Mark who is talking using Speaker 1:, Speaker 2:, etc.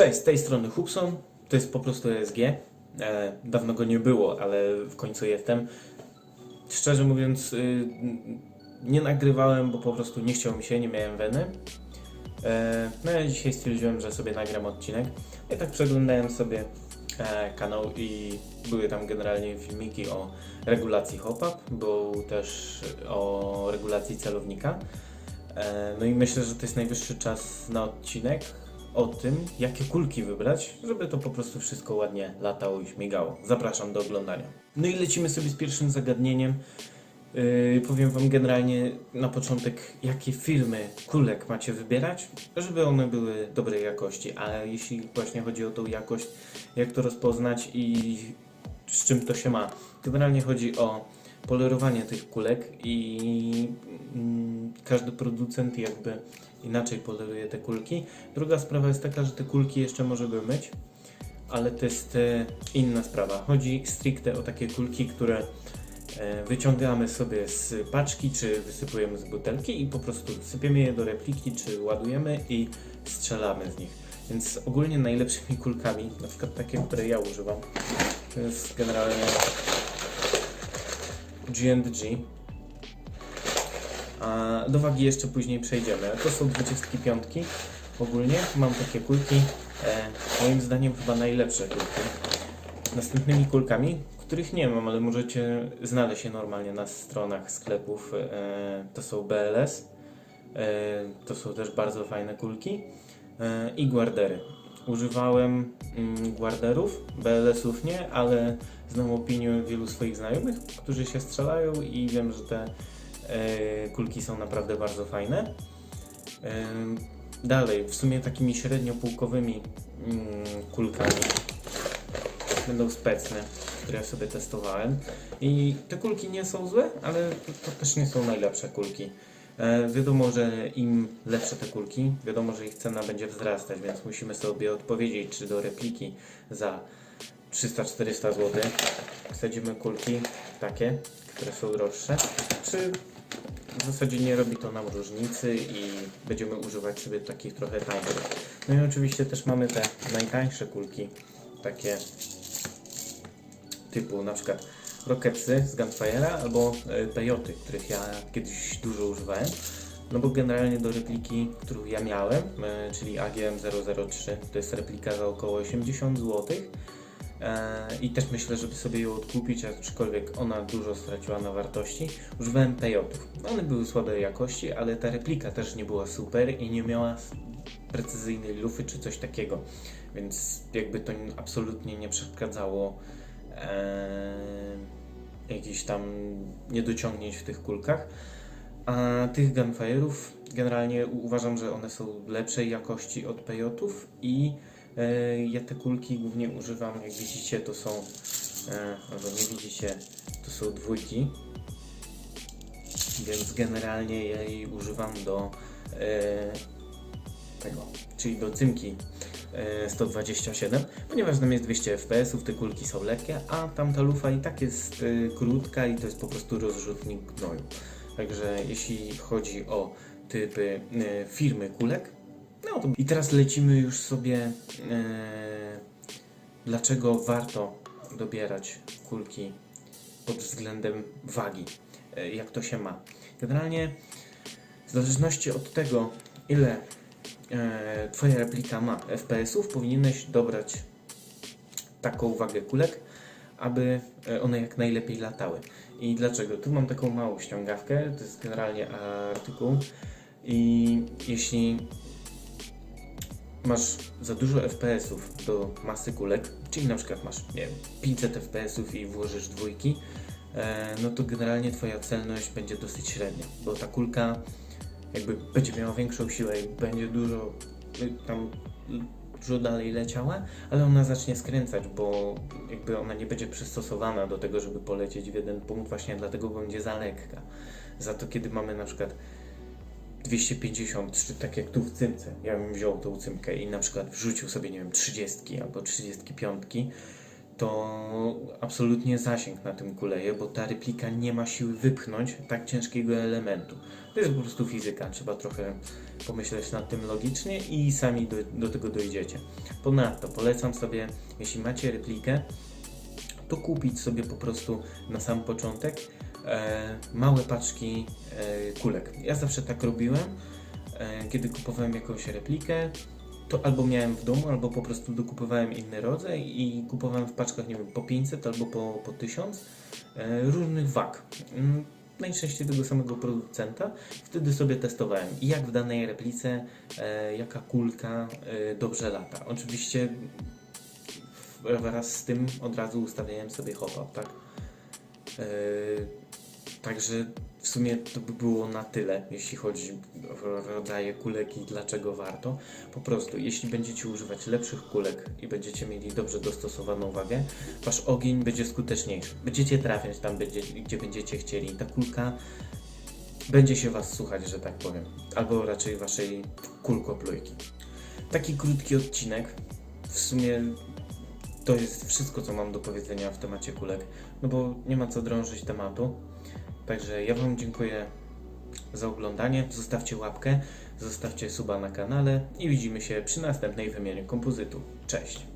Speaker 1: Cześć, z tej strony Hubson. To jest po prostu ESG. E, dawno go nie było, ale w końcu jestem. Szczerze mówiąc, y, nie nagrywałem, bo po prostu nie chciało mi się, nie miałem weny. E, no ja dzisiaj stwierdziłem, że sobie nagram odcinek. I tak przeglądałem sobie e, kanał i były tam generalnie filmiki o regulacji hop-up, był też o regulacji celownika. E, No i myślę, że to jest najwyższy czas na odcinek o tym, jakie kulki wybrać, żeby to po prostu wszystko ładnie latało i śmigało. Zapraszam do oglądania. No i lecimy sobie z pierwszym zagadnieniem. Yy, powiem Wam generalnie na początek, jakie filmy kulek macie wybierać, żeby one były dobrej jakości. A jeśli właśnie chodzi o tą jakość, jak to rozpoznać i z czym to się ma. Generalnie chodzi o polerowanie tych kulek i mm, każdy producent jakby inaczej poleruje te kulki. Druga sprawa jest taka, że te kulki jeszcze możemy myć, ale to jest e, inna sprawa. Chodzi stricte o takie kulki, które e, wyciągamy sobie z paczki, czy wysypujemy z butelki i po prostu sypiemy je do repliki, czy ładujemy i strzelamy z nich. Więc ogólnie najlepszymi kulkami, na przykład takie, które ja używam, to jest generalnie G&G. Do wagi jeszcze później przejdziemy. To są 25 ogólnie. Mam takie kulki. E, moim zdaniem chyba najlepsze kulki. Następnymi kulkami, których nie mam, ale możecie znaleźć je normalnie na stronach sklepów. E, to są BLS. E, to są też bardzo fajne kulki. E, I guardery. Używałem mm, guarderów, BLS-ów nie, ale znam opinię wielu swoich znajomych, którzy się strzelają i wiem, że te e, kulki są naprawdę bardzo fajne. E, dalej, w sumie takimi średnio półkowymi mm, kulkami będą specne, które ja sobie testowałem. I te kulki nie są złe, ale to, to też nie są najlepsze kulki. E, wiadomo, że im lepsze te kulki, wiadomo, że ich cena będzie wzrastać, więc musimy sobie odpowiedzieć, czy do repliki za 300-400 zł wsadzimy kulki takie, które są droższe, czy w zasadzie nie robi to nam różnicy i będziemy używać sobie takich trochę tańszych. No i oczywiście też mamy te najtańsze kulki, takie typu na przykład Rocketsy z Gunfire'a albo e, Pejoty, których ja kiedyś dużo używałem. No bo generalnie do repliki, którą ja miałem, e, czyli AGM-003, to jest replika za około 80 zł. E, I też myślę, żeby sobie ją odkupić, aczkolwiek ona dużo straciła na wartości. Używałem pejotów. One były słabej jakości, ale ta replika też nie była super i nie miała precyzyjnej lufy czy coś takiego. Więc jakby to absolutnie nie przeszkadzało e, jakichś tam niedociągnięć w tych kulkach. A tych gunfire'ów generalnie uważam, że one są lepszej jakości od pejotów i e, ja te kulki głównie używam, jak widzicie to są, e, albo nie widzicie, to są dwójki, więc generalnie ja jej używam do e, tego, czyli do cymki 127, ponieważ tam jest 200 fps, te kulki są lekkie, a tamta lufa i tak jest e, krótka i to jest po prostu rozrzutnik gnoju. Także jeśli chodzi o typy e, firmy kulek, no to i teraz lecimy już sobie e, dlaczego warto dobierać kulki pod względem wagi, jak to się ma. Generalnie w zależności od tego, ile e, Twoja replika ma FPS-ów, powinieneś dobrać taką wagę kulek, aby e, one jak najlepiej latały. I dlaczego? Tu mam taką małą ściągawkę, to jest generalnie artykuł i jeśli masz za dużo FPS-ów do masy kulek, czyli na przykład masz nie wiem, 500 FPS-ów i włożysz dwójki, e, no to generalnie Twoja celność będzie dosyć średnia, bo ta kulka jakby będzie miała większą siłę i będzie dużo y, tam dużo dalej leciała, ale ona zacznie skręcać, bo jakby ona nie będzie przystosowana do tego, żeby polecieć w jeden punkt, właśnie dlatego będzie za lekka. Za to kiedy mamy na przykład 250, czy tak jak tu w cymce, ja bym wziął tą cymkę i na przykład wrzucił sobie, nie wiem, 30 albo 35, to absolutnie zasięg na tym kuleje, bo ta replika nie ma siły wypchnąć tak ciężkiego elementu. To jest po prostu fizyka, trzeba trochę pomyśleć nad tym logicznie i sami do, do tego dojdziecie. Ponadto polecam sobie, jeśli macie replikę, to kupić sobie po prostu na sam początek e, małe paczki e, kulek. Ja zawsze tak robiłem, e, kiedy kupowałem jakąś replikę, to albo miałem w domu, albo po prostu dokupowałem inny rodzaj i kupowałem w paczkach, nie wiem, po 500 albo po, po 1000 e, różnych wag. Mm, Najczęściej tego samego producenta. Wtedy sobie testowałem, jak w danej replice, e, jaka kulka e, dobrze lata. Oczywiście wraz z tym od razu ustawiałem sobie hop-up, tak? Także w sumie to by było na tyle, jeśli chodzi o rodzaje kulek i dlaczego warto. Po prostu, jeśli będziecie używać lepszych kulek i będziecie mieli dobrze dostosowaną wagę, wasz ogień będzie skuteczniejszy. Będziecie trafiać tam, gdzie będziecie chcieli. Ta kulka będzie się was słuchać, że tak powiem. Albo raczej waszej kulkoplujki. Taki krótki odcinek. W sumie to jest wszystko, co mam do powiedzenia w temacie kulek, no bo nie ma co drążyć tematu. Także ja Wam dziękuję za oglądanie. Zostawcie łapkę, zostawcie suba na kanale i widzimy się przy następnej wymianie kompozytu. Cześć!